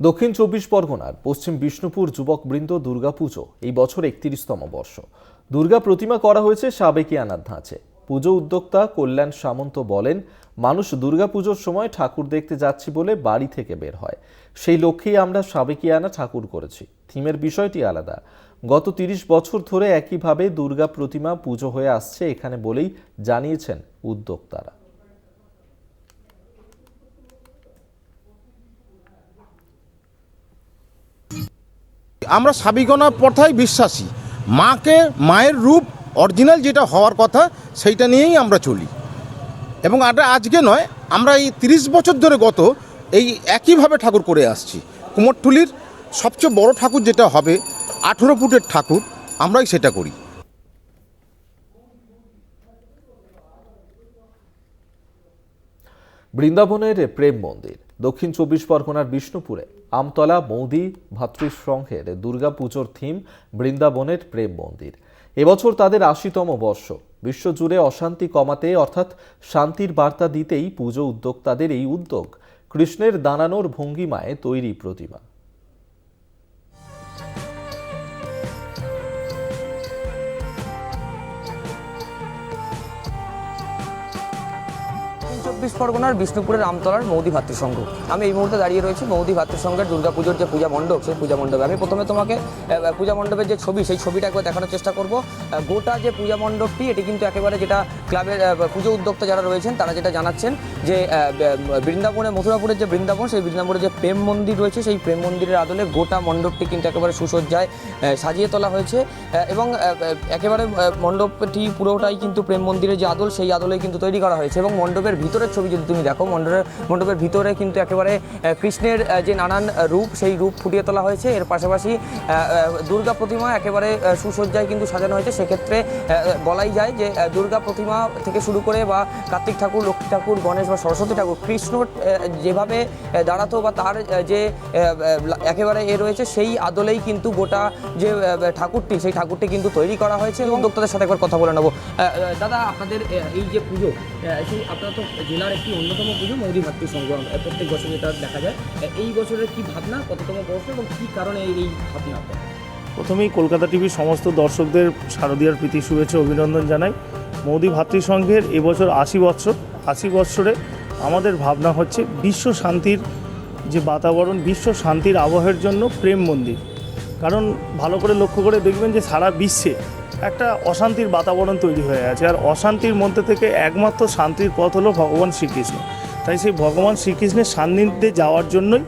দক্ষিণ চব্বিশ পরগনার পশ্চিম বিষ্ণুপুর যুবকবৃন্দ দুর্গাপুজো, এই বছর একত্রিশতম বর্ষ। দুর্গা প্রতিমা করা হয়েছে সাবেকিয়ানার ধাঁচে। পুজো উদ্যোক্তা কল্যাণ সামন্ত বলেন, মানুষ দুর্গাপুজোর সময় ঠাকুর দেখতে যাচ্ছি বলে বাড়ি থেকে বের হয়। সেই লক্ষ্যেই আমরা সাবেকিয়ানা ঠাকুর করেছি। থিমের বিষয়টি আলাদা। গত তিরিশ বছর ধরে একইভাবে দুর্গা প্রতিমা পুজো হয়ে আসছে এখানে বলেই জানিয়েছেন উদ্যোক্তারা। আমরা সাবিগণা প্রথায় বিশ্বাসী। মাকে মায়ের রূপ অরিজিনাল যেটা হওয়ার কথা, সেইটা নিয়েই আমরা চলি। এবং এটা আজকে নয়, আমরা এই তিরিশ বছর ধরে গত এই একইভাবে ঠাকুর করে আসছি। কুমোরটুলির সবচেয়ে বড় ঠাকুর যেটা হবে, আঠেরো ফুটের ঠাকুর, আমরাই সেটা করি। বৃন্দাবনের প্রেম মন্দির। দক্ষিণ চব্বিশ পরগনার বিষ্ণুপুরে, আমতলা, মৌদি, ভাতৃসংঘের দুর্গাপুজোর থিম বৃন্দাবনের প্রেম মন্দির। এবছর তাদের আশিতম বর্ষ। বিশ্বজুড়ে অশান্তি কমাতে অর্থাৎ শান্তির বার্তা দিতেই পুজো উদ্যোক্তাদের এই উদ্যোগ। কৃষ্ণের দানানোর ভঙ্গিমায় তৈরি প্রতিমা। চব্বিশ পরগনার বিষ্ণুপুরের আমতলার মৌদি ভাতৃসংঘ। আমি এই মুহূর্তে দাঁড়িয়ে রয়েছি মৌদি ভাতৃসংঘের দুর্গাপুজোর যে পূজা মণ্ডপ, সেই পূজা মণ্ডপে। আমি প্রথমে তোমাকে পূজা মণ্ডপের যে ছবি, সেই ছবিটা একবার দেখানোর চেষ্টা করব। গোটা যে পূজা মণ্ডপটি, এটি কিন্তু একেবারে যেটা ক্লাবের পুজো উদ্যোক্তা যারা রয়েছেন, তারা যেটা জানাচ্ছেন যে বৃন্দাবনে মথুরাপুরের যে বৃন্দাবন, সেই বৃন্দাবনের যে প্রেম মন্দির রয়েছে, সেই প্রেম মন্দিরের আদলে গোটা মণ্ডপটি কিন্তু একেবারে সুসজ্জায় সাজিয়ে তোলা হয়েছে। এবং একেবারে মণ্ডপটি পুরোটাই কিন্তু প্রেম মন্দিরের যে আদল, সেই আদলে কিন্তু তৈরি করা হয়েছে এবং মণ্ডপের ভিতরের ছবি যদি তুমি দেখো, মণ্ডপের মণ্ডপের ভিতরে কিন্তু একেবারে কৃষ্ণের যে নানান রূপ, সেই রূপ ফুটিয়ে তোলা হয়েছে। এর পাশাপাশি দুর্গা প্রতিমা একেবারে সুসজ্জায় কিন্তু সাজানো হয়েছে। সেক্ষেত্রে বলাই যায় যে দুর্গা প্রতিমা থেকে শুরু করে বা কার্তিক ঠাকুর, লক্ষ্মী ঠাকুর, গণেশ বা সরস্বতী ঠাকুর, কৃষ্ণ যেভাবে দাঁড়াতো বা তার যে একেবারে এ রয়েছে, সেই আদলেই কিন্তু গোটা যে ঠাকুরটি, সেই ঠাকুরটি কিন্তু তৈরি করা হয়েছে। এবং উদ্যোক্তাদের সাথে একবার কথা বলে নেব। দাদা, আপনাদের এই যে পুজো সেই, আপনার তো জেলার একটি অন্যতম পুজো মৌদি ভাতৃ আহ, প্রত্যেক বছর যেটা দেখা যায় এই বছরের কি ভাবনা কততম বর্ষ এবং কি কারণে এই ভাবনা? প্রথমেই কলকাতা টিভির সমস্ত দর্শকদের শারদীয়ার প্রীতি শুভেচ্ছা অভিনন্দন জানাই। মোদি ভাতৃসংঘের এবছর আশি বৎসর আশি বৎসরে আমাদের ভাবনা হচ্ছে বিশ্ব শান্তির যে বাতাবরণ বিশ্ব শান্তির আবহের জন্য প্রেম মন্দির। কারণ ভালো করে লক্ষ্য করে দেখবেন যে সারা বিশ্বে একটা অশান্তির বাতাবরণ তৈরি হয়ে আছে। আর অশান্তির মধ্যে থেকে একমাত্র শান্তির পথ হলো ভগবান শ্রীকৃষ্ণ। তাই সেই ভগবান শ্রীকৃষ্ণের সান্নিধ্যে যাওয়ার জন্যই,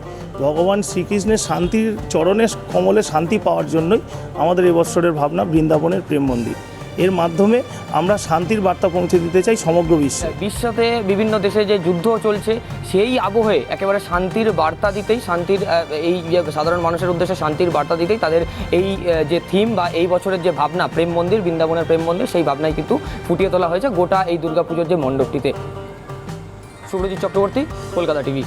ভগবান শ্রীকৃষ্ণের শান্তির চরণে কমলে শান্তি পাওয়ার জন্যই আমাদের এবছরের ভাবনা বৃন্দাবনের প্রেম মন্দির। এর মাধ্যমে আমরা শান্তির বার্তা পৌঁছে দিতে চাই সমগ্র বিশ্বে। বিশ্বতে বিভিন্ন দেশে যে যুদ্ধ চলছে, সেই আবহে একেবারে শান্তির বার্তা দিতেই, শান্তির এই সাধারণ মানুষের উদ্দেশ্যে শান্তির বার্তা দিতেই তাদের এই যে থিম বা এই বছরের যে ভাবনা, প্রেম মন্দির, বৃন্দাবনের প্রেম মন্দির, সেই ভাবনাই কিন্তু ফুটিয়ে তোলা হয়েছে গোটা এই দুর্গাপুজোর যে মণ্ডপটিতে। সুব্রজিৎ চক্রবর্তী, কলকাতা টিভি।